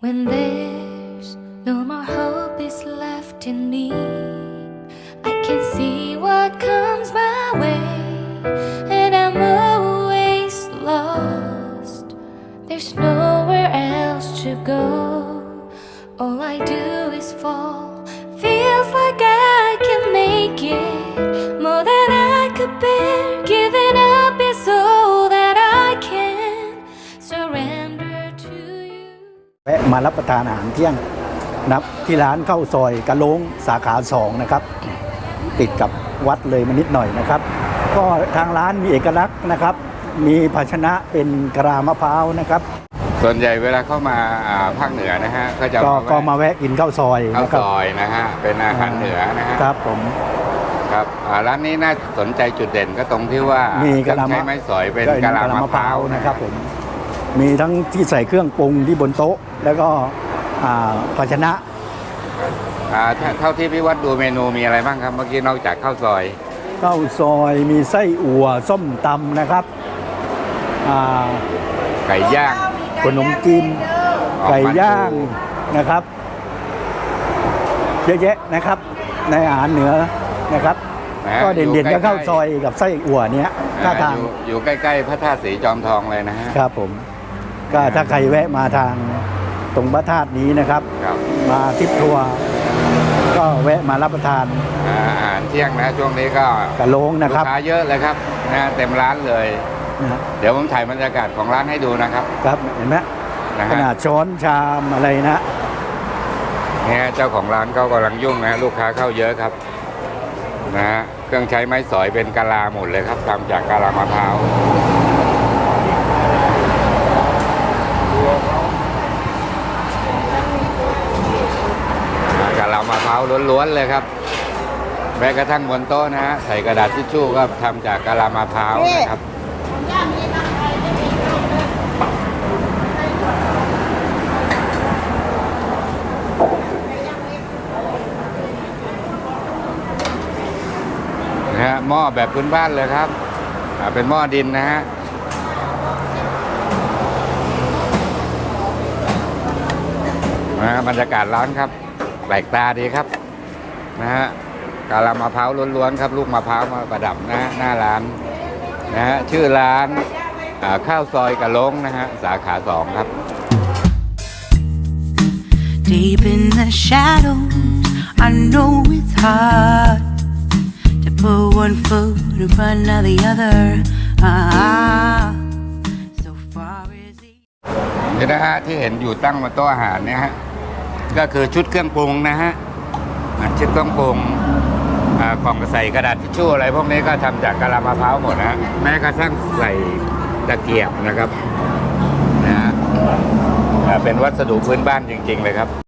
When there's no more hope is left in me, I can see what comes my way, and I'm always lost. There's nowhere else to go. All I do is fall. แวะมารับประทานอาหารเที่ยงนะครับที่ร้านข้าวซอยกะโลงสาขาสองนะครับ ติดกับวัดเลยมานิดหน่อยนะครับ ก็ทางร้านมีเอกลักษณ์นะครับ มีภาชนะเป็นกะลามะพร้าวนะครับ ส่วนใหญ่เวลาเข้ามาอ่าภาคเหนือนะฮะก็จะก็ก็มาแวะแวะกินข้าวซอยข้าวนะครับซอยนะฮะเป็นอาหารเหนือนะฮะครับผม ครับอ่าร้านนี้น่าสนใจจุดเด่นก็ตรงที่ว่ามีมีกะลามะใช้ไม้สอยเป็นก็กะลามะพร้าวนะครับผม มีทั้งที่ใส่เครื่องปรุงที่บนโต๊ะ แล้วก็อ่าภาชนะอ่าถ้าเท่าที่พี่วัดดูเมนูมีอะไรบ้างครับ เมื่อกี้นอกจากข้าวซอยข้าวซอยมีไส้อั่วส้มตำนะครับอ่าไก่ย่างขนมจีนออกไก่มันย่างปูนะครับเยอะแยะนะครับ ในอาหารเหนือนะครับนะฮะก็เด่นอยู่ๆก็ใกล้ๆข้าวซอยกับไส้อั่วเนี้ยท่าทางอยู่อยู่ใกล้ๆพระธาตุสีจอมทองเลยนะฮะครับผม ก็ถ้าใครแวะมาทางตรงพระธาตุนี้นะครับ ครับมาทริปทัวร์ก็แวะมารับประทานอ่าอาหารเที่ยงนะช่วงนี้ก็กะโหลงนะครับลูกค้าเยอะเลยครับนะเต็มร้านเลยนะฮะเดี๋ยวผมถ่ายบรรยากาศของร้านให้ดูนะครับครับเห็นไหมนะขฮะนาดช้อนชามอะไรนะเนี่ยเจ้าของร้านเขากำลังยุ่งนะลูกค้าเข้าเยอะครับนะฮะเครื่องใช้ไม้สอยเป็นกะลาหมดเลยครับทำจากกะลามะพร้าวกะลามะพ ร้าวล้วนๆเลยครับแม้กระทั่งบนโต๊ะนะฮะใส่กระดาษทิชชู่ก็ทำจากกะลามะพร้าวนะครับนะฮะหม้อแบบพื้นบ้านเลยครับเป็นหม้อดินนะฮะนะฮะบรรยากาศร้านครับ แปลกตาดีครับนะฮะกะลามะพร้าวล้วนๆครับ ลูกมะพร้าวมาประดับนะฮะหน้าร้านนะฮะชื่อร้านอ่าข้าวซอยกะลงนะฮะสาขาสองครับ Deep in the shadows, I know it's hard to put one foot in front of the other. Ah, so far is the นี่นะฮะที่เห็นอยู่ตั้งบนโต๊ะอาหารเนี่ยฮะ ก็คือชุดเครื่องปรุงนะฮะชุดเครื่องปรุงอ่ากล่องใส่กระดาษทิชชู่อะไรพวกนี้ก็ทำจากกะลามะพร้าวหมดนะฮะแม้กระทั่งใส่ตะเกียบนะครับนะฮะเป็นวัสดุพื้นบ้านจริง ๆ เลยครับ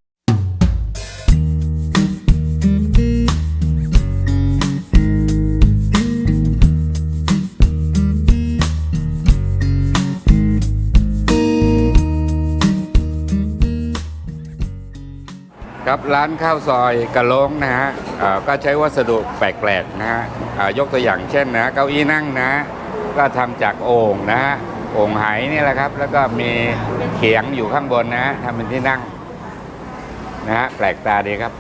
ครับร้านข้าวซอยกะโหลงนะฮะก็ใช้วัสดุแปลกๆนะฮะยกตัวอย่างเช่นนะเก้าอี้นั่งนะ ก็ทำจากโอ่งนะฮะโอ่งไหนี่แหละครับ แล้วก็มีเขียงอยู่ข้างบนนะฮะทำเป็นที่นั่งนะฮะแปลกตาดีครับ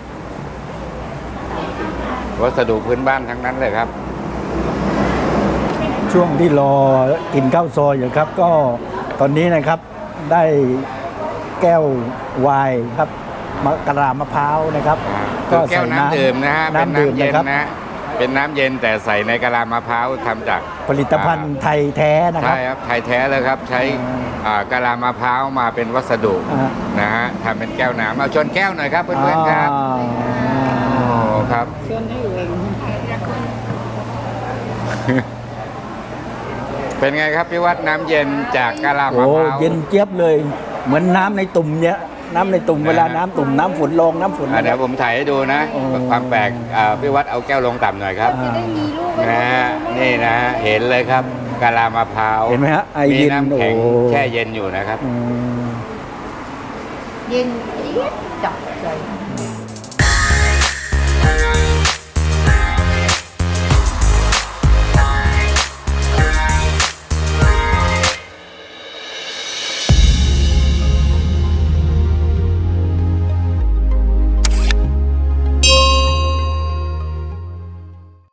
วัสดุพื้นบ้านทั้งนั้นเลยครับ ช่วงที่รอกินข้าวซอยอยู่ครับ ก็ตอนนี้นะครับได้แก้วไวน์ครับ มะกะลามะพร้าวนะครับคือแก้วน้ำดื่มนะฮะเป็นน้ำดื่มน้ำเย็นะนครับนะเป็นน้ำเย็นแต่ใส่ในกะลามะพร้าวทำจาก ผลิตภัณฑ์ไทยแท้นะครัใช่บครับไทยแท้เลยครับใช้อืมอ่ากะลามะพร้าวมาเป็นวัสดุอ่า นะฮะทำเป็นแก้วน้ำเอาชนแก้วหน่อยครับเพื่อนๆครับอ่าโอ้ครับเป็นไงครับพี่วัดน้ำเย็นจากกะลามะโอ้พร้าวเย็นเจี๊ยบเลย เหมือนน้ำในตุ่มเนี้ย น้ำในตุ่มนะฮะเวลาน้ำตุ่มน้ำฝนลงน้ำฝนอะเดี๋ยวผมถ่ายให้ดูนะโอ้ความแปลกอ่าพี่วัดเอาแก้วลงต่ำหน่อยครับอ่านะฮะนี่นะฮะเห็นเลยครับกะลามะพร้าวเห็นไหมฮะไอมีเย็นน้ำแข็งโอ้แช่เย็นอยู่นะครับ อืม เย็นเจี๊ยบจับใจ